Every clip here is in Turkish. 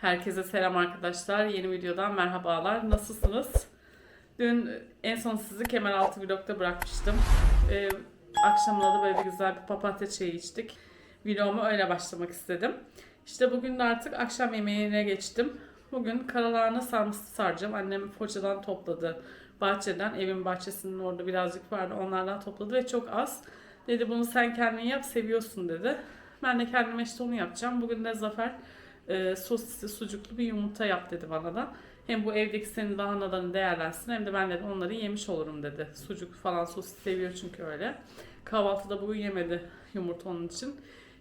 Herkese selam arkadaşlar. Yeni videodan merhabalar. Nasılsınız? Dün en son sizi Kemeraltı vlogda bırakmıştım. Ee, akşamına da böyle bir güzel bir papatya çayı içtik. Vloguma öyle başlamak istedim. İşte bugün de artık akşam yemeğine geçtim. Bugün karalahana sarması saracağım. Annem poğaçadan topladı bahçeden. Evin bahçesinin orada birazcık vardı. Onlardan topladı ve çok az. Dedi bunu sen kendin yap seviyorsun dedi. Ben de kendime işte onu yapacağım. Bugün de Zafer e, sosisli sucuklu bir yumurta yap dedi bana da. Hem bu evdeki senin lahanalarını değerlensin hem de ben de onları yemiş olurum dedi. Sucuk falan sosis seviyor çünkü öyle. Kahvaltıda bugün yemedi yumurta onun için.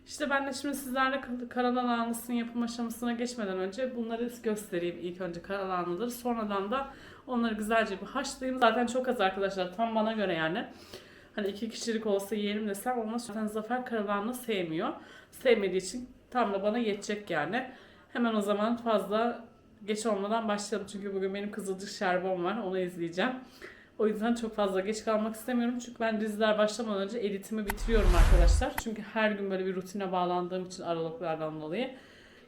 İşte ben de şimdi sizlerle karalahanasının yapım aşamasına geçmeden önce bunları göstereyim ilk önce karalahanaları. Sonradan da onları güzelce bir haşlayayım. Zaten çok az arkadaşlar tam bana göre yani. Hani iki kişilik olsa yiyelim desem olmaz. Zaten Zafer karalahana sevmiyor. Sevmediği için tam da bana yetecek yani. Hemen o zaman fazla geç olmadan başlayalım. Çünkü bugün benim Kızılcık Şerbon var. Onu izleyeceğim. O yüzden çok fazla geç kalmak istemiyorum. Çünkü ben diziler başlamadan önce editimi bitiriyorum arkadaşlar. Çünkü her gün böyle bir rutine bağlandığım için aralıklardan dolayı.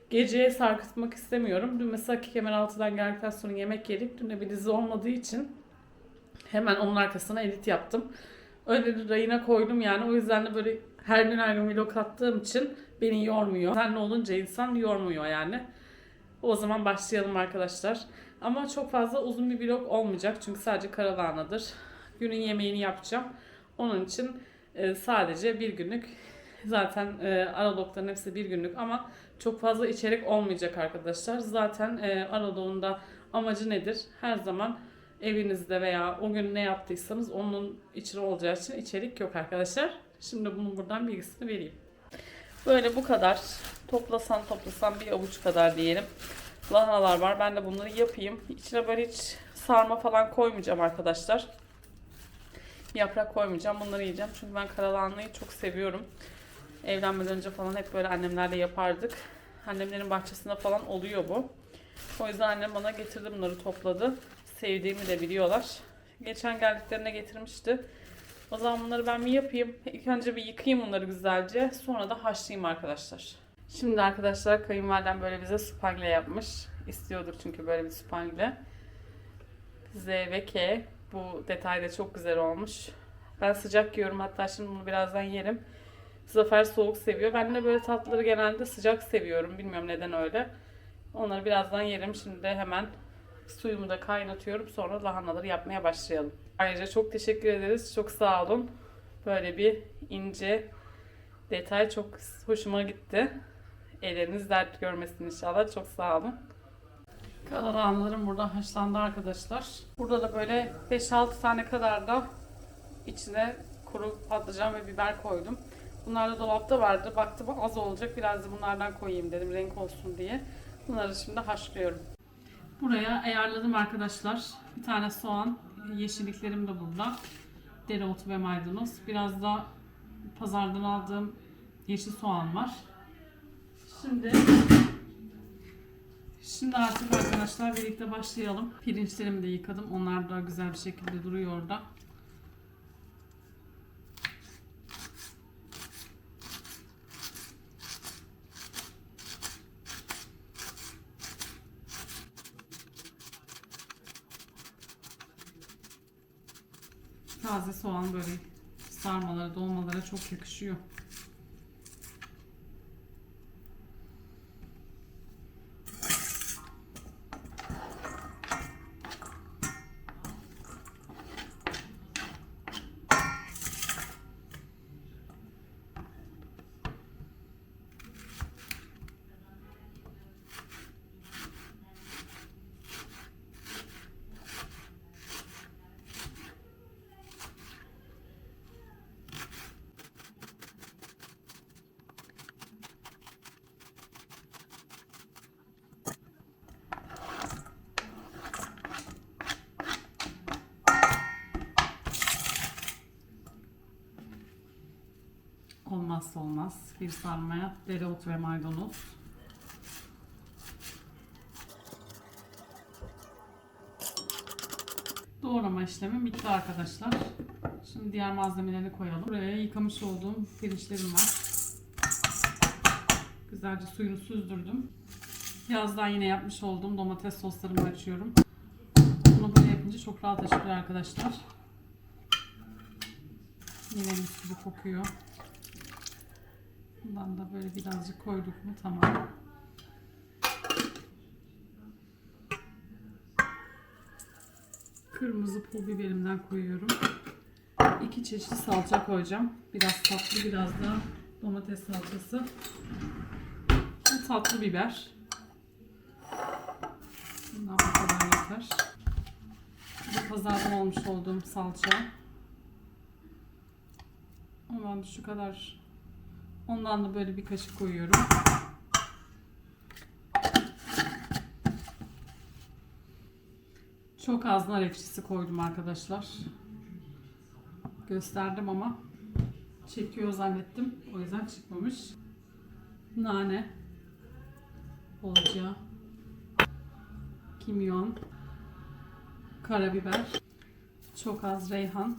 Geceye sarkıtmak istemiyorum. Dün mesela Kemeraltı'dan geldikten sonra yemek yedik. Dün de bir dizi olmadığı için hemen onun arkasına edit yaptım. Öyle bir rayına koydum yani. O yüzden de böyle her gün her gün vlog attığım için beni yormuyor. Senle olunca insan yormuyor yani. O zaman başlayalım arkadaşlar. Ama çok fazla uzun bir vlog olmayacak. Çünkü sadece karalahanadır. Günün yemeğini yapacağım. Onun için e, sadece bir günlük zaten e, hepsi bir günlük ama çok fazla içerik olmayacak arkadaşlar. Zaten e, aralığın da amacı nedir? Her zaman evinizde veya o gün ne yaptıysanız onun içine olacağı için içerik yok arkadaşlar. Şimdi bunun buradan bilgisini vereyim. Böyle bu kadar. Toplasan toplasan bir avuç kadar diyelim. Lahanalar var. Ben de bunları yapayım. İçine böyle hiç sarma falan koymayacağım arkadaşlar. Yaprak koymayacağım. Bunları yiyeceğim. Çünkü ben karalahanayı çok seviyorum. Evlenmeden önce falan hep böyle annemlerle yapardık. Annemlerin bahçesinde falan oluyor bu. O yüzden annem bana getirdi bunları topladı. Sevdiğimi de biliyorlar. Geçen geldiklerine getirmişti. O zaman bunları ben bir yapayım. İlk önce bir yıkayayım bunları güzelce. Sonra da haşlayayım arkadaşlar. Şimdi arkadaşlar kayınvalidem böyle bize spagle yapmış. İstiyordur çünkü böyle bir spagle. Z ve K. Bu detay da çok güzel olmuş. Ben sıcak yiyorum. Hatta şimdi bunu birazdan yerim. Zafer soğuk seviyor. Ben de böyle tatlıları genelde sıcak seviyorum. Bilmiyorum neden öyle. Onları birazdan yerim. Şimdi de hemen suyumu da kaynatıyorum. Sonra lahanaları yapmaya başlayalım. Ayrıca çok teşekkür ederiz. Çok sağ olun. Böyle bir ince detay çok hoşuma gitti. Elleriniz dert görmesin inşallah. Çok sağ olun. Karalahanlarım burada haşlandı arkadaşlar. Burada da böyle 5-6 tane kadar da içine kuru patlıcan ve biber koydum. Bunlar da dolapta vardı. Baktım az olacak. Biraz da bunlardan koyayım dedim renk olsun diye. Bunları şimdi haşlıyorum. Buraya ayarladım arkadaşlar. Bir tane soğan, yeşilliklerim de burada. Dereotu ve maydanoz. Biraz da pazardan aldığım yeşil soğan var. Şimdi Şimdi artık arkadaşlar birlikte başlayalım. Pirinçlerimi de yıkadım. Onlar da güzel bir şekilde duruyor orada. Taze soğan böyle sarmalara, dolmalara çok yakışıyor. Olmazsa olmaz bir sarmaya dereotu ve maydanoz. Doğrama işlemi bitti arkadaşlar. Şimdi diğer malzemeleri koyalım. Buraya yıkamış olduğum pirinçlerim var. Güzelce suyunu süzdürdüm. Yazdan yine yapmış olduğum domates soslarımı açıyorum. Bunu böyle yapınca çok rahat açılır arkadaşlar. Yine mis gibi kokuyor. Bundan da böyle birazcık koyduk mu tamam. Kırmızı pul biberimden koyuyorum. İki çeşit salça koyacağım. Biraz tatlı, biraz da domates salçası. Bu tatlı biber. Bundan bu kadar yeter. Bu pazardan olmuş olduğum salça. Ondan da şu kadar. Ondan da böyle bir kaşık koyuyorum. Çok az nar ekşisi koydum arkadaşlar. Gösterdim ama çekiyor zannettim. O yüzden çıkmamış. Nane. Bolca. Kimyon. Karabiber. Çok az reyhan.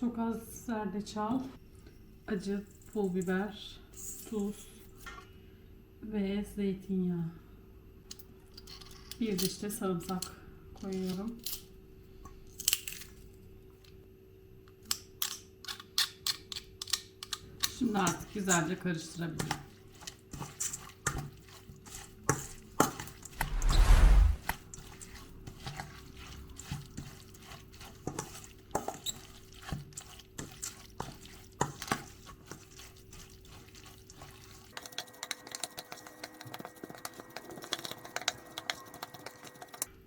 Çok az zerdeçal. Acı pul biber. Tuz. Ve zeytinyağı. Bir diş de sarımsak koyuyorum. Şimdi artık güzelce karıştırabilirim.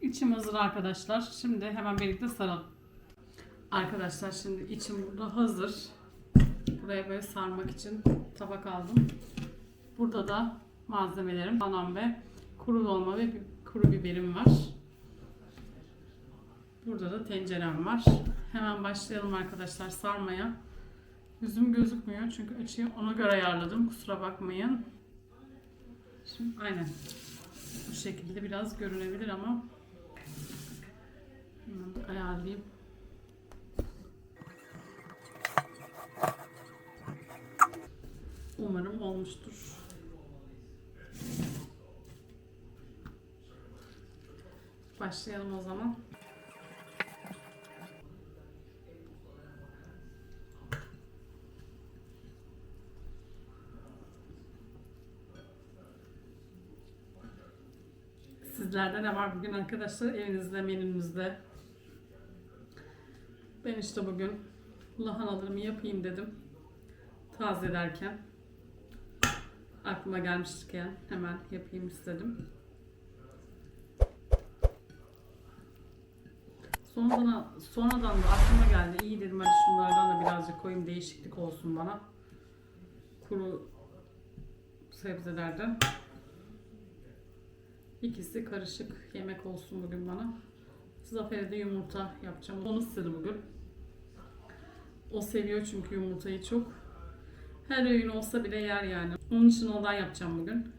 İçim hazır arkadaşlar. Şimdi hemen birlikte saralım. Arkadaşlar şimdi içim burada hazır. Buraya böyle sarmak için tabak aldım. Burada da malzemelerim, anam ve kuru dolma ve kuru biberim var. Burada da tencerem var. Hemen başlayalım arkadaşlar sarmaya. Yüzüm gözükmüyor çünkü açıyı ona göre ayarladım. Kusura bakmayın. Şimdi aynen. Bu şekilde biraz görünebilir ama hemen ayarlayayım. Umarım olmuştur. Başlayalım o zaman. Sizlerde ne var bugün arkadaşlar? Evinizde, menünüzde. Ben işte bugün lahanalarımı yapayım dedim. Tazelerken aklıma gelmişken hemen yapayım istedim. Sonradan, sonradan da aklıma geldi. İyi dedim hadi şunlardan da birazcık koyayım değişiklik olsun bana. Kuru sebzelerden. İkisi karışık yemek olsun bugün bana. Zafer'e de yumurta yapacağım. Onu istedi bugün. O seviyor çünkü yumurtayı çok. Her öğün olsa bile yer yani. Onun için ondan yapacağım bugün.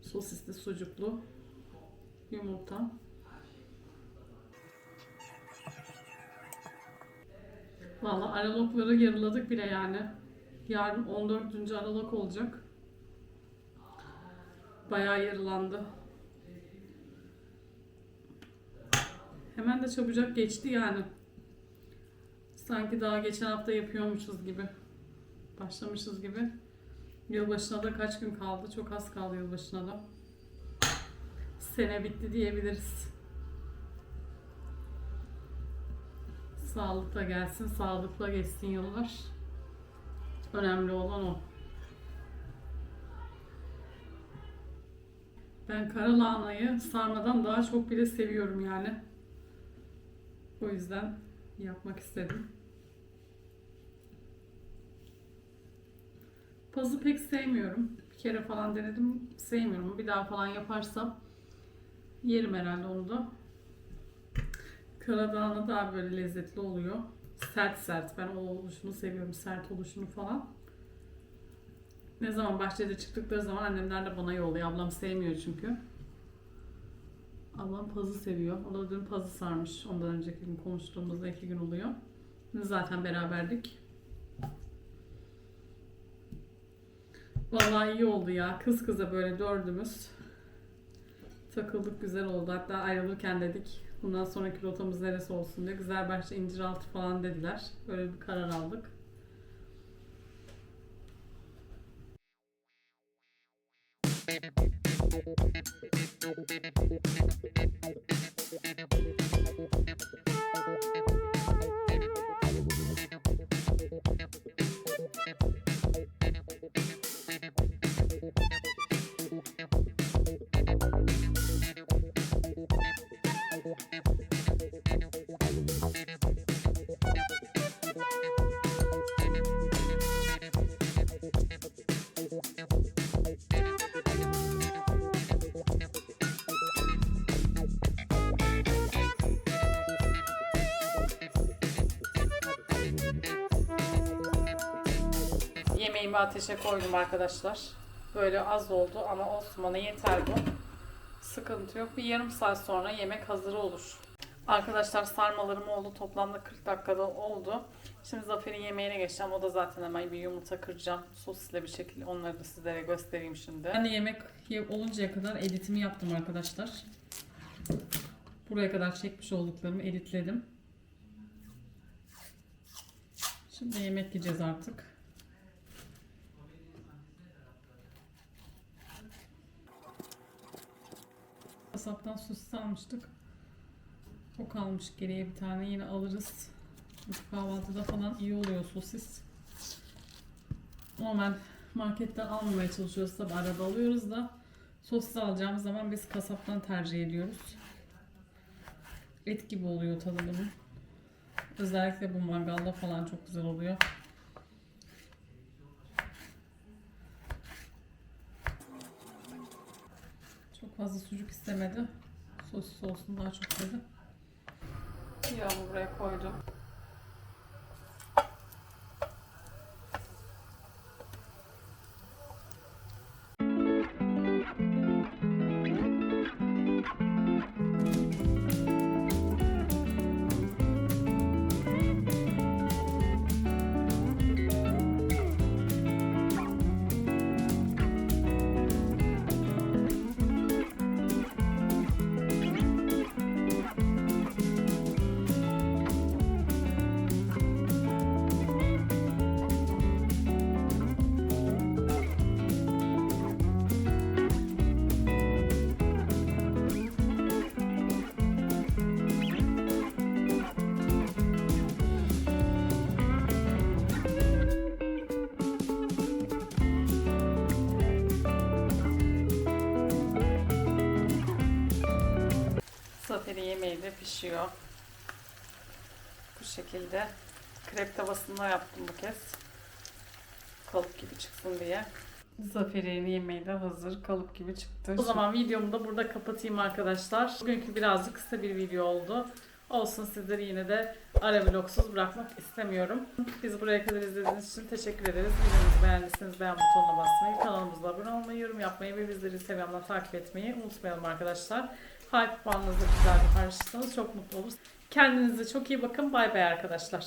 Sosisli, sucuklu yumurta. Valla aralokları yarıladık bile yani. Yarın 14. aralok olacak. Bayağı yarılandı. Hemen de çabucak geçti yani. Sanki daha geçen hafta yapıyormuşuz gibi. Başlamışız gibi. Yılbaşına da kaç gün kaldı? Çok az kaldı yılbaşına da. Sene bitti diyebiliriz. Sağlıkla gelsin, sağlıkla geçsin yıllar. Önemli olan o. Ben kara lahanayı sarmadan daha çok bile seviyorum yani. O yüzden yapmak istedim. Pazı pek sevmiyorum. Bir kere falan denedim. Sevmiyorum. Bir daha falan yaparsam yerim herhalde onu da. Karadağlı daha böyle lezzetli oluyor. Sert sert. Ben o oluşunu seviyorum. Sert oluşunu falan. Ne zaman bahçede çıktıkları zaman annemler de bana yolluyor. Ablam sevmiyor çünkü. Ablam pazı seviyor. O da dün pazı sarmış. Ondan önceki gün konuştuğumuzda iki gün oluyor. Zaten beraberdik. Vallahi iyi oldu ya. Kız kıza böyle dördümüz takıldık güzel oldu. Hatta ayrılırken dedik bundan sonraki rotamız neresi olsun diye. Güzelbaş'ta İnciraltı falan dediler. Böyle bir karar aldık. Thank you. Yemeğimi ateşe koydum arkadaşlar. Böyle az oldu ama olsun bana yeter bu. Sıkıntı yok. Bir yarım saat sonra yemek hazır olur. Arkadaşlar sarmalarım oldu. Toplamda 40 dakikada oldu. Şimdi Zafer'in yemeğine geçeceğim. O da zaten hemen bir yumurta kıracağım. Sosisle bir şekilde onları da sizlere göstereyim şimdi. Ben de yemek oluncaya kadar editimi yaptım arkadaşlar. Buraya kadar çekmiş olduklarımı editledim. Şimdi yemek yiyeceğiz artık. Kasaptan sosis almıştık. O kalmış geriye bir tane yine alırız. Kahvaltıda falan iyi oluyor sosis. Normal marketten almamaya çalışıyoruz tabi arada alıyoruz da sosis alacağımız zaman biz kasaptan tercih ediyoruz. Et gibi oluyor tadı bunun. Özellikle bu mangalda falan çok güzel oluyor. Çok fazla sucuk istemedi. Sosis olsun daha çok dedi. Yağımı buraya koydum. Zafer'in yemeği de pişiyor. Bu şekilde. Krep tavasında yaptım bu kez. Kalıp gibi çıksın diye. Zafer'in yemeği de hazır. Kalıp gibi çıktı. O zaman videomu da burada kapatayım arkadaşlar. Bugünkü birazcık kısa bir video oldu. Olsun sizleri yine de ara vlogsuz bırakmak istemiyorum. Biz buraya kadar izlediğiniz için teşekkür ederiz. Videomuzu beğendiyseniz beğen butonuna basmayı, kanalımıza abone olmayı, yorum yapmayı ve bizleri Instagram'dan takip etmeyi unutmayalım arkadaşlar. Hype puanınızı güzel bir paylaşırsanız çok mutlu oluruz. Kendinize çok iyi bakın. Bay bay arkadaşlar.